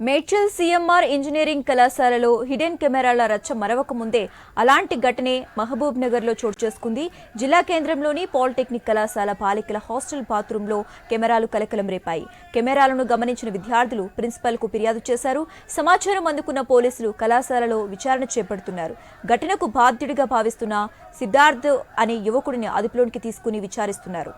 Medchal CMR engineering కళాశాలలో hidden కెమెరాల రచ్చ మరవక ముందే అలాంటి ఘటనే మహబూబ్ నగర్లో చోటు చేసుకుంది. జిల్లా కేంద్రంలోని పాలిటెక్నిక్ కళాశాల బాలికల హాస్టల్ బాత్రూంలో కెమెరాలు కలకలం రేపాయి. కెమెరాలను గమనించిన విద్యార్థులు ప్రిన్సిపల్కు ఫిర్యాదు చేశారు. సమాచారం అందుకున్న పోలీసులు కళాశాలలో విచారణ చేపడుతున్నారు. ఘటనకు బాధ్యుడిగా భావిస్తున్న సిద్ధార్థ్ అనే యువకుడిని అదుపులోనికి తీసుకుని విచారిస్తున్నారు.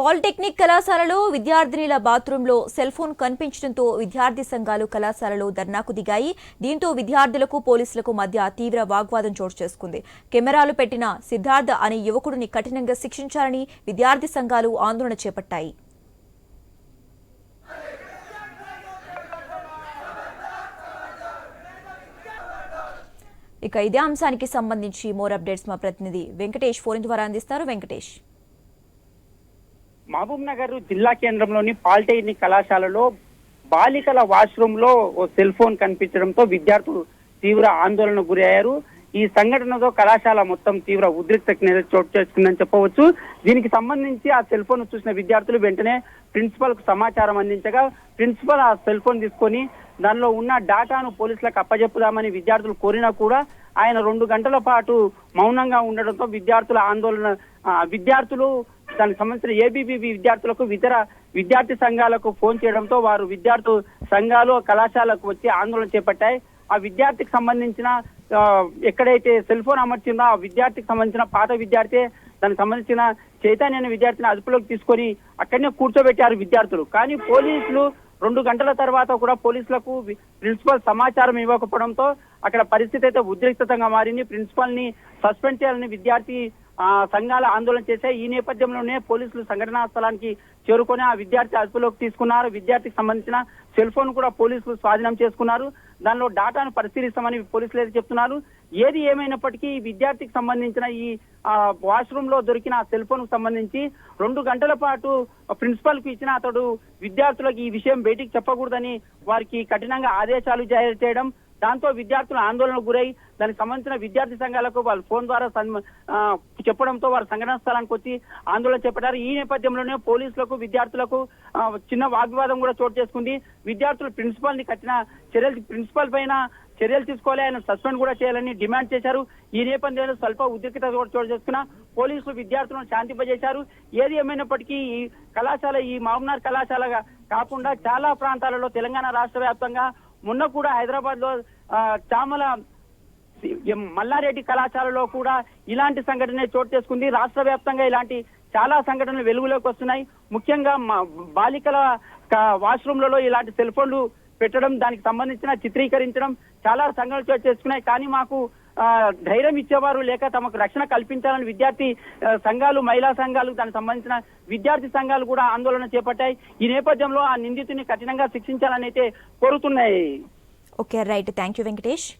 పాలిటెక్నిక్ కళాశాలలో విద్యార్థినిల బాత్రూంలో సెల్ ఫోన్ కనిపించడంతో విద్యార్థి సంఘాలు కళాశాలలో ధర్నాకు దిగాయి. దీంతో విద్యార్థులకు పోలీసులకు మధ్య తీవ్ర వాగ్వాదం చోటు చేసుకుంది. కెమెరాలు పెట్టిన సిద్ధార్థ అనే యువకుడిని కఠినంగా శిక్షించాలని విద్యార్థి సంఘాలు ఆందోళన చేపట్టాయి. ఇక ఇదే అంశానికి సంబంధించి మోర్ అప్డేట్స్ మా ప్రతినిధి వెంకటేష్ ఫోన్ ద్వారా అందిస్తారు. వెంకటేష్. మహబూబ్ నగర్ జిల్లా కేంద్రంలోని పాలిటెక్నిక్ కళాశాలలో బాలికల వాష్రూమ్లో ఓ సెల్ ఫోన్ కనిపించడంతో విద్యార్థులు తీవ్ర ఆందోళనకు గురయ్యారు. ఈ సంఘటనతో కళాశాల మొత్తం తీవ్ర ఉద్రిక్త చోటు చేసుకుందని చెప్పవచ్చు. దీనికి సంబంధించి ఆ సెల్ ఫోన్ చూసిన విద్యార్థులు వెంటనే ప్రిన్సిపల్కు సమాచారం అందించగా ప్రిన్సిపల్ ఆ సెల్ ఫోన్ తీసుకొని దానిలో ఉన్న డాటాను పోలీసులకు అప్పజెప్పుదామని విద్యార్థులు కోరినా కూడా ఆయన రెండు గంటల పాటు మౌనంగా ఉండడంతో విద్యార్థుల ఆందోళన విద్యార్థులు దానికి సంబంధించిన ఏబీబీ విద్యార్థులకు ఇతర విద్యార్థి సంఘాలకు ఫోన్ చేయడంతో వారు విద్యార్థు సంఘాలు కళాశాలకు వచ్చి ఆందోళన చేపట్టాయి. ఆ విద్యార్థికి సంబంధించిన ఎక్కడైతే సెల్ ఫోన్ అమర్చిందో ఆ విద్యార్థికి సంబంధించిన పాత విద్యార్థి దానికి సంబంధించిన చైతన్య విద్యార్థిని అదుపులోకి తీసుకొని అక్కడనే కూర్చోబెట్టారు విద్యార్థులు. కానీ పోలీసులు రెండు గంటల తర్వాత కూడా పోలీసులకు ప్రిన్సిపల్ సమాచారం ఇవ్వకపోవడంతో అక్కడ పరిస్థితి అయితే ఉద్రిక్తతంగా మారింది. ప్రిన్సిపల్ని సస్పెండ్ చేయాలని విద్యార్థి సంఘాలు ఆందోళన చేశాయి ఈ నేపథ్యంలోనే పోలీసులు సంఘటనా స్థలానికి చేరుకొని ఆ విద్యార్థి అదుపులోకి తీసుకున్నారు. విద్యార్థికి సంబంధించిన సెల్ ఫోన్ కూడా పోలీసులు స్వాధీనం చేసుకున్నారు. దానిలో డాటాను పరిశీలిస్తామని పోలీసులు అయితే చెప్తున్నారు. ఏది ఏమైనప్పటికీ ఈ విద్యార్థికి సంబంధించిన ఈ వాష్రూమ్లో దొరికిన ఆ సెల్ ఫోన్కు సంబంధించి రెండు గంటల పాటు ప్రిన్సిపల్కు ఇచ్చిన అతడు విద్యార్థులకు ఈ విషయం బయటికి చెప్పకూడదని వారికి కఠినంగా ఆదేశాలు జారీ చేయడం దాంతో విద్యార్థులు ఆందోళనకు గురై దానికి సంబంధించిన విద్యార్థి సంఘాలకు వాళ్ళు ఫోన్ ద్వారా చెప్పడంతో వారు సంఘటన స్థలానికి వచ్చి ఆందోళన చేపట్టారు. ఈ నేపథ్యంలోనే పోలీసులకు విద్యార్థులకు చిన్న వాగ్వాదం కూడా చోటు చేసుకుంది. విద్యార్థులు ప్రిన్సిపాల్ని కట్టిన చర్యలు ప్రిన్సిపల్ పైన చర్యలు తీసుకోవాలి. ఆయన సస్పెండ్ కూడా చేయాలని డిమాండ్ చేశారు. ఈ నేపథ్యంలో స్వల్ప ఉద్రిక్తత కూడా చోటు చేసుకున్న పోలీసులు విద్యార్థులను శాంతింపజేశారు. ఏది ఏమైనప్పటికీ ఈ కళాశాల ఈ మహబూబ్నగర్ కళాశాలగా కాకుండా చాలా ప్రాంతాలలో తెలంగాణ రాష్ట్ర వ్యాప్తంగా మొన్న కూడా హైదరాబాద్లో చామల మల్లారెడ్డి కళాశాలలో కూడా ఇలాంటి సంఘటనే చోటు చేసుకుంది. రాష్ట్ర వ్యాప్తంగా ఇలాంటి చాలా సంఘటనలు వెలుగులోకి వస్తున్నాయి. ముఖ్యంగా మా- బాలికల వాష్రూమ్లలో ఇలాంటి సెల్ ఫోన్లు పెట్టడం దానికి సంబంధించిన చిత్రీకరించడం చాలా సంఘటనలు చోటు చేసుకున్నాయి. కానీ మాకు ధైర్యం ఇచ్చేవారు లేక తమకు రక్షణ కల్పించాలని విద్యార్థి సంఘాలు మహిళా సంఘాలు దానికి సంబంధించిన విద్యార్థి సంఘాలు కూడా ఆందోళన చేపట్టాయి. ఈ నేపథ్యంలో ఆ నిందితుని కఠినంగా శిక్షించాలని అయితే కోరుతున్నాయి. Okay right thank you Venkatesh